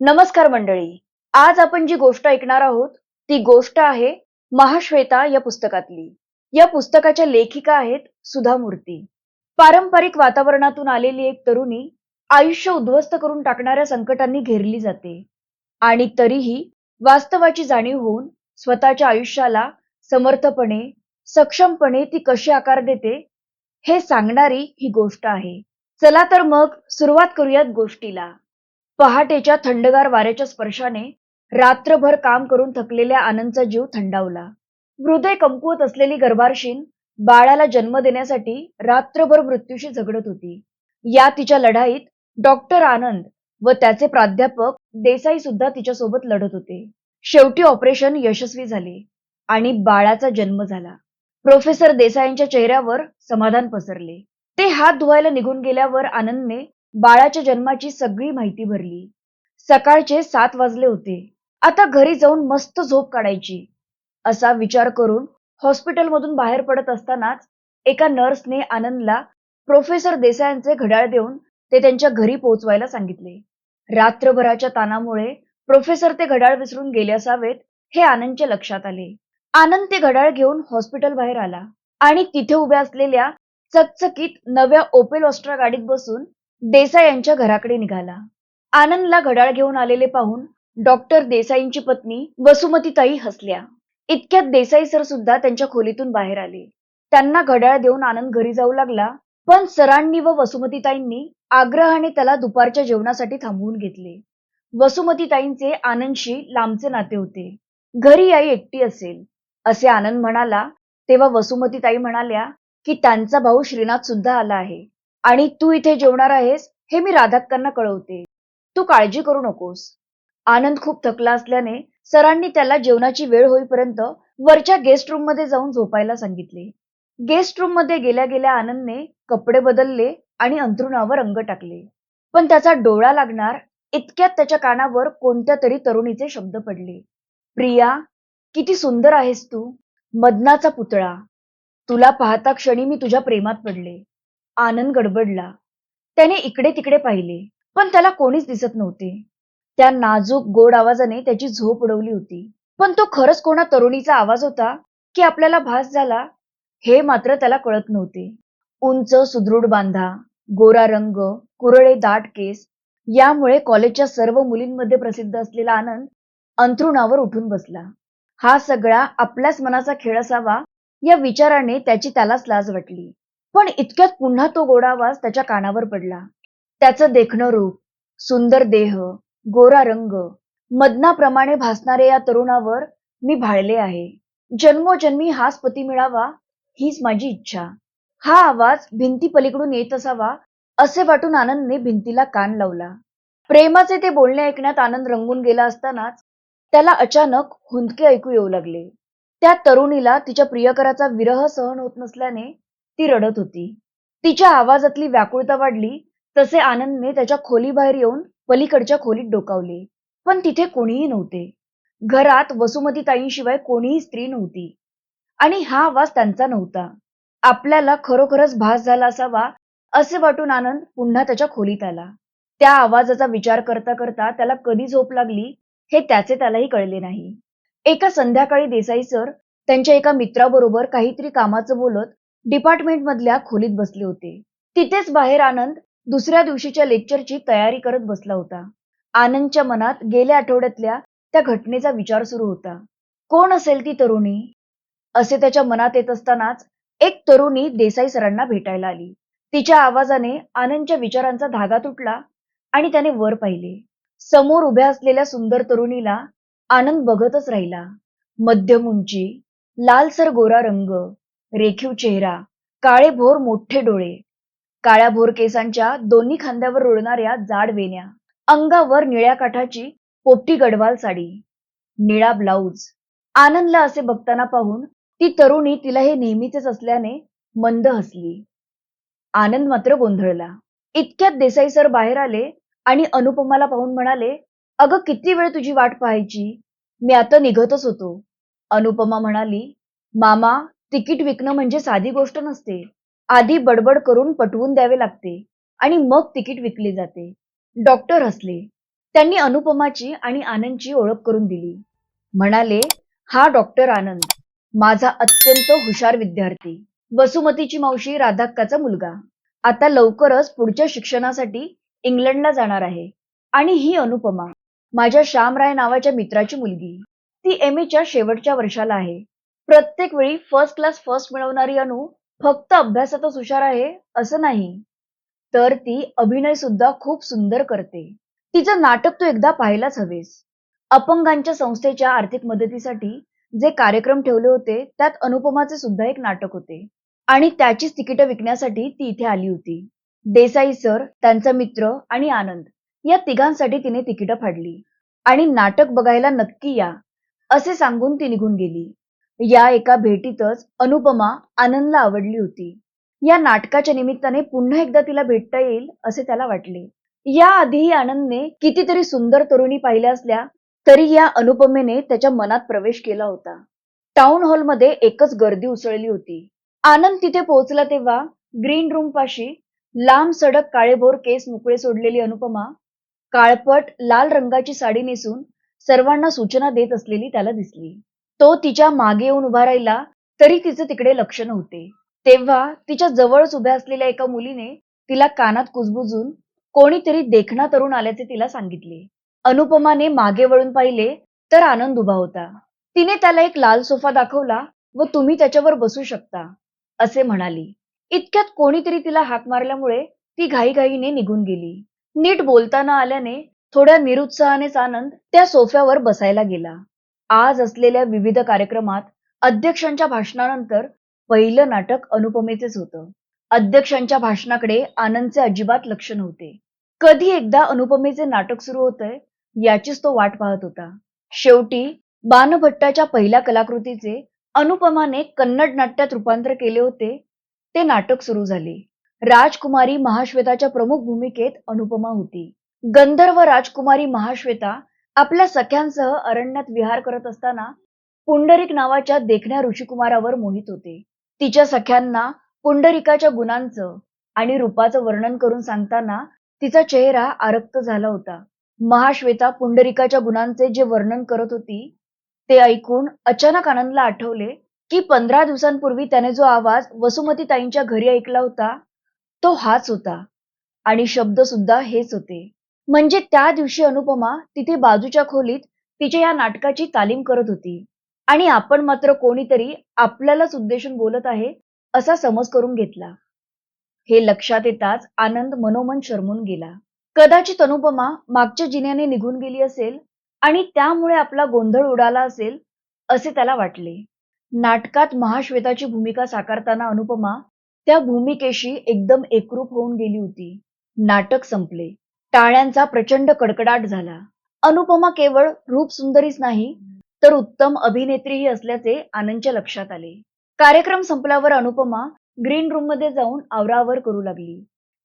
नमस्कार मंडळी. आज आपण जी गोष्ट ऐकणार आहोत ती गोष्ट आहे महाश्वेता या पुस्तकातली. या पुस्तकाच्या लेखिका आहेत सुधा मूर्ती. पारंपरिक वातावरणातून आलेली एक तरुणी आयुष्य उद्ध्वस्त करून टाकणाऱ्या संकटांनी घेरली जाते. आणि तरीही वास्तवाची जाणीव होऊन स्वतःच्या आयुष्याला समर्थपणे सक्षमपणे ती कशी आकार देते हे सांगणारी ही गोष्ट आहे. चला तर मग सुरुवात करूयात गोष्टीला. पहाटेच्या थंडगार वाऱ्याच्या स्पर्शाने रात्रभर काम करून थकलेल्या आनंदचा जीव थंडावला. हृदय कमकुवत असलेली गर्भारशीन बाळाला जन्म देण्यासाठी रात्रभर मृत्यूशी झगडत होती. या तिच्या लढाईत डॉक्टर आनंद व त्याचे प्राध्यापक देसाई सुद्धा तिच्यासोबत लढत होते. शेवटी ऑपरेशन यशस्वी झाले आणि बाळाचा जन्म झाला. प्रोफेसर देसाईंच्या चेहऱ्यावर समाधान पसरले. ते हात धुवायला निघून गेल्यावर आनंदने बाळाच्या जन्माची सगळी माहिती भरली. सकाळचे सात वाजले होते. आता घरी जाऊन मस्त झोप काढायची. असा विचार करून हॉस्पिटलमधून बाहेर पडत असतानाच एका नर्सने आनंदला प्रोफेसर देसायांचे घड्याळ देऊन ते त्यांच्या घरी पोहोचवायला सांगितले. रात्रभराच्या ताणामुळे प्रोफेसर ते घड्याळ विसरून गेले असावेत हे आनंदच्या लक्षात आले. आनंद ते घड्याळ घेऊन हॉस्पिटल बाहेर आला आणि तिथे उभ्या असलेल्या चकचकीत नव्या ओपेल ऑस्ट्रा गाडीत बसून देसाई यांच्या घराकडे निघाला. आनंदला घड्याळ घेऊन आलेले पाहून डॉक्टर देसाईंची पत्नी वसुमतीताई हसल्या. इतक्यात देसाई सर सुद्धा त्यांच्या खोलीतून बाहेर आले. त्यांना घड्याळ देऊन आनंद घरी जाऊ लागला पण सरांनी व वसुमतीताईंनी आग्रहाने त्याला दुपारच्या जेवणासाठी थांबवून घेतले. वसुमतीताईंचे आनंदशी लांबचे नाते होते. घरी आई एकटी असेल असे आनंद म्हणाला तेव्हा वसुमतीताई म्हणाल्या की त्यांचा भाऊ श्रीनाथ सुद्धा आला आहे. आणि तू इथे जेवणार आहेस हे मी राधाक्कांना कळवते. तू काळजी करू नकोस. आनंद खूप थकला असल्याने सरांनी त्याला जेवणाची वेळ होईपर्यंत वरच्या गेस्ट रूममध्ये जाऊन झोपायला सांगितले. गेस्ट रूममध्ये गेल्या गेल्या आनंदने कपडे बदलले आणि अंथरुणावर रंग टाकले. पण त्याचा डोळा लागणार इतक्यात त्याच्या कानावर कोणत्या तरी तरुणीचे शब्द पडले. प्रिया किती सुंदर आहेस तू. मदनाचा पुतळा. तुला पाहता क्षणी मी तुझ्या प्रेमात पडले. आनंद गडबडला. त्याने इकडे तिकडे पाहिले पण त्याला कोणीच दिसत नव्हते. त्या नाजूक गोड आवाजाने त्याची झोप उडवली होती. पण तो खरंच कोणा तरुणीचा आवाज होता की आपल्याला भास झाला हे मात्र त्याला कळत नव्हते. उंच सुदृढ बांधा गोरा रंग कुरळे दाट केस यामुळे कॉलेजच्या सर्व मुलींमध्ये प्रसिद्ध असलेला आनंद अंथरुणावर उठून बसला. हा सगळा आपल्याच मनाचा खेळ असावा या विचाराने त्याची त्यालाच लाज वाटली. पण इतक्यात पुन्हा तो गोडा आवाज त्याच्या कानावर पडला. त्याचं देखणं रूप सुंदर देह गोरा रंग मदनाप्रमाणे भासणाऱ्या या तरुणावर मी भाळले आहे. जन्मोजन्मी हाच पती मिळावा हीच माझी इच्छा. हा आवाज भिंती पलीकडून येत असावा असे वाटून आनंदने भिंतीला कान लावला. प्रेमाचे ते बोलणे ऐकण्यात आनंद रंगून गेला असतानाच त्याला अचानक हुंदके ऐकू येऊ लागले. त्या तरुणीला तिच्या प्रियकराचा विरह सहन होत नसल्याने ती रडत होती. तिच्या आवाजातली व्याकुळता वाढली तसे आनंदने त्याच्या खोलीबाहेर येऊन पलीकडच्या खोलीत डोकावले. पण तिथे कोणीही नव्हते. घरात वसुमती ताईंशिवाय कोणीही स्त्री नव्हती. आणि हा आवाज त्यांचा नव्हता. आपल्याला खरोखरच भास झाला असावा असे वाटून आनंद पुन्हा त्याच्या खोलीत आला. त्या आवाजाचा विचार करता करता त्याला कधी झोप लागली हे त्याचे त्यालाही कळले नाही. एका संध्याकाळी देसाई सर त्यांच्या एका मित्राबरोबर काहीतरी कामाचं बोलत डिपार्टमेंट मधल्या खोलीत बसले होते. तिथेच बाहेर आनंद दुसऱ्या दिवशीच्या लेक्चरची तयारी करत बसला होता. आनंदच्या मनात गेल्या आठवड्यातल्या त्या घटनेचा विचार सुरू होता. कोण असेल ती तरुणी? असे त्याच्या मनात येत असतानाच एक तरुणी देसाई सरांना भेटायला आली. तिच्या आवाजाने आनंदच्या विचारांचा धागा तुटला आणि त्याने वर पाहिले. समोर उभ्या असलेल्या सुंदर तरुणीला आनंद बघतच राहिला. मध्यम उंची लालसर गोरा रंग रेखीव चेहरा काळे भोर मोठे डोळे काळ्या भोर केसांच्या दोन्ही खांद्यावर रुळणाऱ्या जाड वेण्या अंगावर निळ्या काठाची पोपटी गडवाल साडी निळा ब्लाऊज. आनंदला असे बघताना पाहून ती तरुणी तिला हे नेहमीचेच असल्याने मंद हसली. आनंद मात्र गोंधळला. इतक्यात देसाई सर बाहेर आले आणि अनुपमाला पाहून म्हणाले अगं किती वेळ तुझी वाट पाहायची? मी आता निघतच होतो. अनुपमा म्हणाली मामा तिकीट विकणं म्हणजे साधी गोष्ट नसते. आधी बडबड करून पटवून द्यावे लागते आणि मग तिकीट विकले जाते. डॉक्टर हसले. त्यांनी अनुपमाची आणि आनंदची ओळख करून दिली. म्हणाले हा डॉक्टर आनंद माझा अत्यंत हुशार विद्यार्थी. वसुमतीची मावशी राधाक्काचा मुलगा. आता लवकरच पुढच्या शिक्षणासाठी इंग्लंडला जाणार आहे. आणि ही अनुपमा माझ्या श्यामराय नावाच्या मित्राची मुलगी. ती एम एच्या शेवटच्या वर्षाला आहे. प्रत्येक वेळी फर्स्ट क्लास फर्स्ट मिळवणारी अनु फक्त अभ्यासातच हुशार आहे असं नाही. तर ती अभिनय सुद्धा खूप सुंदर करते. तिचं नाटक तू एकदा पाहायलाच हवेस. अपंगांच्या संस्थेच्या आर्थिक मदतीसाठी जे कार्यक्रम ठेवले होते त्यात अनुपमाचे सुद्धा एक नाटक होते. आणि त्याचीच तिकीटं विकण्यासाठी ती इथे आली होती. देसाई सर त्यांचा मित्र आणि आनंद या तिघांसाठी तिने तिकीटं फाडली. आणि नाटक बघायला नक्की या असे सांगून ती निघून गेली. या एका भेटीतच अनुपमा आनंदला आवडली होती. या नाटकाच्या निमित्ताने पुन्हा एकदा तिला भेटता येईल असे त्याला वाटले. या आधीही आनंदने कितीतरी सुंदर तरुणी पाहिल्या असल्या तरी या अनुपमेने त्याच्या मनात प्रवेश केला होता. टाउन हॉलमध्ये एकच गर्दी उसळली होती. आनंद तिथे पोहोचला तेव्हा ग्रीन रूम पाशी लांब सडक काळेभोर केस मोकळे सोडलेली अनुपमा काळपट लाल रंगाची साडी नेसून सर्वांना सूचना देत असलेली त्याला दिसली. तो तिच्यामागे येऊन उभा राहिला तरी तिचे तिकडे लक्ष नव्हते. तेव्हा तिच्या जवळच उभ्या असलेल्या एका मुलीने तिला कानात कुजबुजून कोणीतरी देखणा तरुण आल्याचे तिला सांगितले. अनुपमाने मागे वळून पाहिले तर आनंद उभा होता. तिने त्याला एक लाल सोफा दाखवला व तुम्ही त्याच्यावर बसू शकता असे म्हणाली. इतक्यात कोणीतरी तिला हाक मारल्यामुळे ती घाईघाईने निघून गेली. नीट बोलताना आल्याने थोड्या निरुत्साहानेच आनंद त्या सोफ्यावर बसायला गेला. आज असलेल्या विविध कार्यक्रमात अध्यक्षांच्या भाषणानंतर पहिलं नाटक अनुपमेचेच होतं. अध्यक्षांच्या भाषणाकडे आनंदचे अजिबात लक्ष नव्हते. कधी एकदा अनुपमेचे नाटक सुरू होतंय याचीच तो वाट पाहत होता. शेवटी बाणभट्टाच्या पहिल्या कलाकृतीचे अनुपमाने कन्नड नाट्यात रूपांतर केले होते ते नाटक सुरू झाले. राजकुमारी महाश्वेताच्या प्रमुख भूमिकेत अनुपमा होती. गंधर्व राजकुमारी महाश्वेता आपल्या सख्यांसह अरण्यात विहार करत असताना पुंडरिक नावाच्या देखण्या ऋषिकुमारावर मोहित होते. तिच्या सख्यांना पुंडरिकाच्या गुणांचं आणि रूपाचं वर्णन करून सांगताना तिचा चेहरा आरक्त झाला होता. महाश्वेता पुंडरिकाच्या गुणांचे जे वर्णन करत होती ते ऐकून अचानक आनंदला आठवले की पंधरा दिवसांपूर्वी त्याने जो आवाज वसुमती ताईंच्या घरी ऐकला होता तो हाच होता. आणि शब्द सुद्धा हेच होते. म्हणजे त्या दिवशी अनुपमा तिथे बाजूच्या खोलीत तिच्या या नाटकाची तालीम करत होती. आणि आपण मात्र कोणीतरी आपल्यालाच उद्देशून बोलत आहे असा समज करून घेतला. हे लक्षात येताच आनंद मनोमन शरमून गेला. कदाचित अनुपमा मागच्या जिन्याने निघून गेली असेल आणि त्यामुळे आपला गोंधळ उडाला असेल असे त्याला वाटले. नाटकात महाश्वेताची भूमिका साकारताना अनुपमा त्या भूमिकेशी एकदम एकरूप होऊन गेली होती. नाटक संपले. टाळ्यांचा प्रचंड कडकडाट झाला. अनुपमा केवळ रूप सुंदरीच नाही तर उत्तम अभिनेत्रीही असल्याचे आनंदच्या लक्षात आले. कार्यक्रम संपल्यावर अनुपमा ग्रीन रूममध्ये जाऊन आवरावर करू लागली.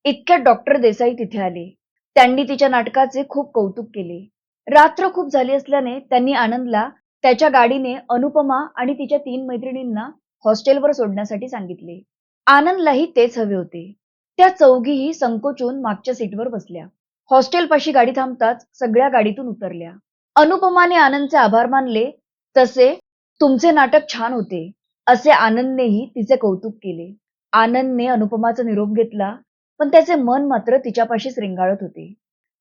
इतक्यात डॉक्टर देसाई तिथे आले. त्यांनी तिच्या नाटकाचे खूप कौतुक केले. रात्र खूप झाली असल्याने त्यांनी आनंदला त्याच्या गाडीने अनुपमा आणि तिच्या तीन मैत्रिणींना हॉस्टेलवर सोडण्यासाठी सांगितले. आनंदलाही तेच हवे होते. त्या चौघीही संकोचून मागच्या सीटवर बसल्या. हॉस्टेलपाशी गाडी थांबताच सगळ्या गाडीतून उतरल्या. अनुपमाने आनंदचे आभार मानले तसे तुमचे नाटक छान होते असे आनंदनेही तिचे कौतुक केले. आनंदने अनुपमाचा निरोप घेतला पण त्याचे मन मात्र तिच्यापाशीच रिंगाळत होते.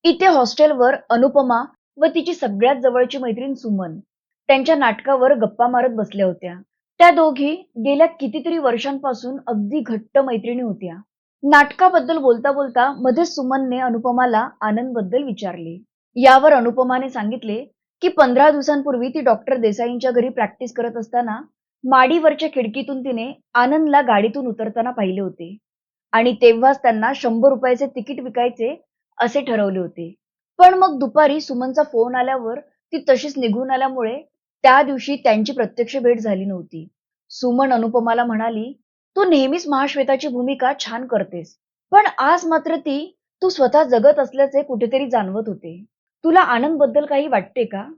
इथे हॉस्टेलवर अनुपमा व तिची सगळ्यात जवळची मैत्रीण सुमन त्यांच्या नाटकावर गप्पा मारत बसल्या होत्या. त्या दोघी गेल्या कितीतरी वर्षांपासून अगदी घट्ट मैत्रिणी होत्या. नाटकाबद्दल बोलता बोलता मध्येच सुमनने अनुपमाला आनंदबद्दल विचारले. यावर अनुपमाने सांगितले की पंधरा दिवसांपूर्वी ती डॉक्टर देसाईंच्या घरी प्रॅक्टिस करत असताना माडीवरच्या खिडकीतून तिने आनंदला गाडीतून उतरताना पाहिले होते आणि तेव्हाच त्यांना शंभर रुपयाचे तिकीट विकायचे असे ठरवले होते. पण मग दुपारी सुमनचा फोन आल्यावर ती तशीच निघून आल्यामुळे त्या दिवशी त्यांची प्रत्यक्ष भेट झाली नव्हती. सुमन अनुपमाला म्हणाली तू नेहमीच महाश्वेताची भूमिका छान करतेस. पण आज मात्र ती तू स्वतः जगत असल्याचे कुठेतरी जाणवत होते. तुला आनंदबद्दल काही वाटते का?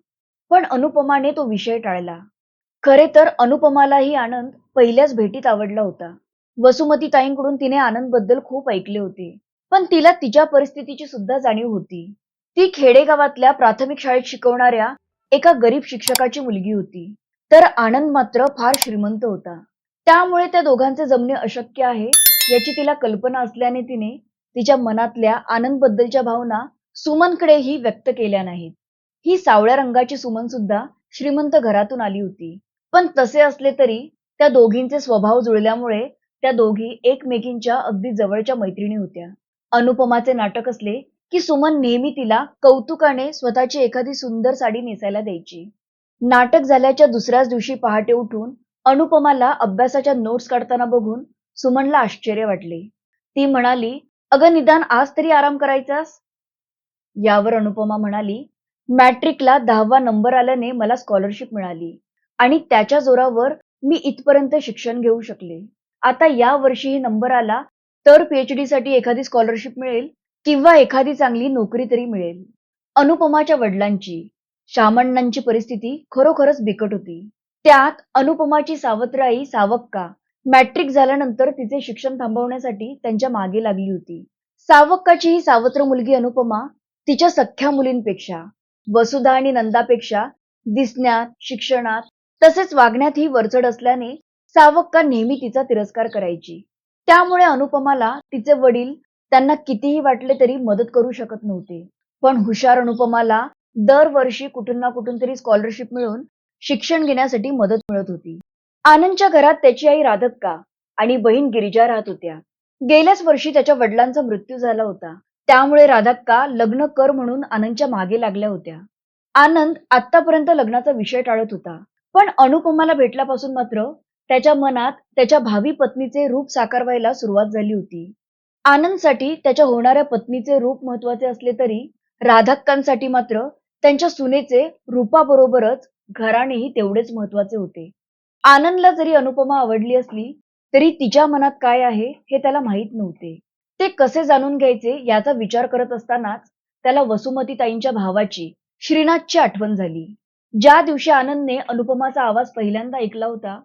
पण अनुपमाने तो विषय टाळला. खरे तर अनुपमालाही आनंद पहिल्याच भेटीत आवडला होता. वसुमती ताईंकडून तिने आनंदबद्दल खूप ऐकले होते. पण तिला तिच्या परिस्थितीची सुद्धा जाणीव होती. ती खेडेगावातल्या प्राथमिक शाळेत शिकवणाऱ्या एका गरीब शिक्षकाची मुलगी होती. तर आनंद मात्र फार श्रीमंत होता. त्यामुळे त्या दोघांचे जमणे अशक्य आहे याची तिला कल्पना असल्याने तिने तिच्या मनातल्या आनंद बद्दलच्या भावना सुमनकडेही व्यक्त केल्या नाहीत. ही सावळ्या रंगाची सुमन सुद्धा श्रीमंत घरातून आली होती. पण तसे असले तरी त्या दोघींचे स्वभाव जुळल्यामुळे त्या दोघी एकमेकींच्या अगदी जवळच्या मैत्रिणी होत्या. अनुपमाचे नाटक असले की सुमन नेहमी तिला कौतुकाने स्वतःची एखादी सुंदर साडी नेसायला द्यायची. नाटक झाल्याच्या दुसऱ्याच दिवशी पहाटे उठून अनुपमाला अभ्यासाच्या नोट्स काढताना बघून सुमनला आश्चर्य वाटले. ती म्हणाली अगं निदान आज तरी आराम करायचास? यावर अनुपमा म्हणाली मॅट्रिकला दहावा नंबर आल्याने मला स्कॉलरशिप मिळाली आणि त्याच्या जोरावर मी इथपर्यंत शिक्षण घेऊ शकले. आता या वर्षीही नंबर आला तर पीएचडी साठी एखादी स्कॉलरशिप मिळेल किंवा एखादी चांगली नोकरी तरी मिळेल. अनुपमाच्या वडिलांची शामण्णांची परिस्थिती खरोखरच बिकट होती. त्यात अनुपमाची सावत्र आई सावक्का. मॅट्रिक झाल्यानंतर तिचे शिक्षण थांबवण्यासाठी त्यांच्या मागे लागली होती. सावक्काची ही सावत्र मुलगी अनुपमा तिच्या सख्ख्या मुलींपेक्षा वसुधा आणि नंदापेक्षा दिसण्यात शिक्षणात तसेच वागण्यात ही वरचढ असल्याने सावक्का नेहमी तिचा तिरस्कार करायची. त्यामुळे अनुपमाला तिचे वडील त्यांना कितीही वाटले तरी मदत करू शकत नव्हते. पण हुशार अनुपमाला दरवर्षी कुठून ना कुठून तरी स्कॉलरशिप मिळून शिक्षण घेण्यासाठी मदत मिळत होती. आनंदच्या घरात त्याची आई राधक्का आणि बहीण गिरिजा राहत होत्या. गेल्याच वर्षी त्याच्या वडिलांचा मृत्यू झाला होता. त्यामुळे राधक्का लग्न कर म्हणून आनंदच्या मागे लागल्या होत्या. आनंद आतापर्यंत लग्नाचा विषय टाळत होता. पण अनुपमाला भेटल्यापासून मात्र त्याच्या मनात त्याच्या भावी पत्नीचे रूप साकारवायला सुरुवात झाली होती. आनंदसाठी त्याच्या होणाऱ्या पत्नीचे रूप महत्त्वाचे असले तरी राधक्कांसाठी मात्र त्यांच्या सुनेचे रूपाबरोबरच घराणेही तेवढेच महत्त्वाचे होते. आनंदला जरी अनुपमा आवडली असली तरी तिच्या मनात काय आहे हे त्याला माहीत नव्हते. ते कसे जाणून घ्यायचे याचा विचार करत असतानाच त्याला वसुमती ताईंच्या भावाची श्रीनाथची आठवण झाली. ज्या दिवशी आनंदने अनुपमाचा आवाज पहिल्यांदा ऐकला होता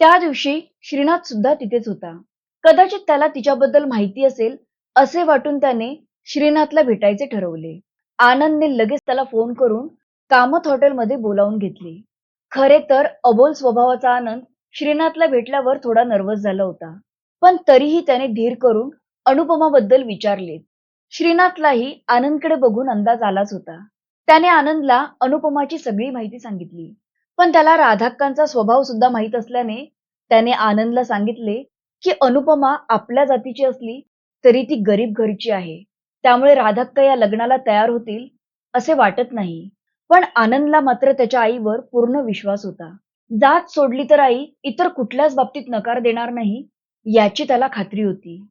त्या दिवशी श्रीनाथ सुद्धा तिथेच होता. कदाचित त्याला तिच्याबद्दल माहिती असेल असे वाटून त्याने श्रीनाथला भेटायचे ठरवले. आनंदने लगेच त्याला फोन करून कामत हॉटेलमध्ये बोलावून घेतले. खरे तर अबोल स्वभावाचा आनंद श्रीनाथला भेटल्यावर थोडा नर्वस झाला होता. पण तरीही त्याने धीर करून अनुपमाबद्दल विचारले. श्रीनाथलाही आनंदकडे बघून अंदाज आलाच होता. त्याने आनंदला अनुपमाची सगळी माहिती सांगितली. पण त्याला राधाक्कांचा स्वभाव सुद्धा माहीत असल्याने त्याने आनंदला सांगितले की अनुपमा आपल्या जातीची असली तरी ती गरीब घरची आहे. त्यामुळे राधाक्का या लग्नाला तयार होतील असे वाटत नाही. पण आनंदला मात्र त्याच्या आईवर पूर्ण विश्वास होता. जात सोडली तर आई इतर कुठल्याच बाबतीत नकार देणार नाही याची त्याला खात्री होती.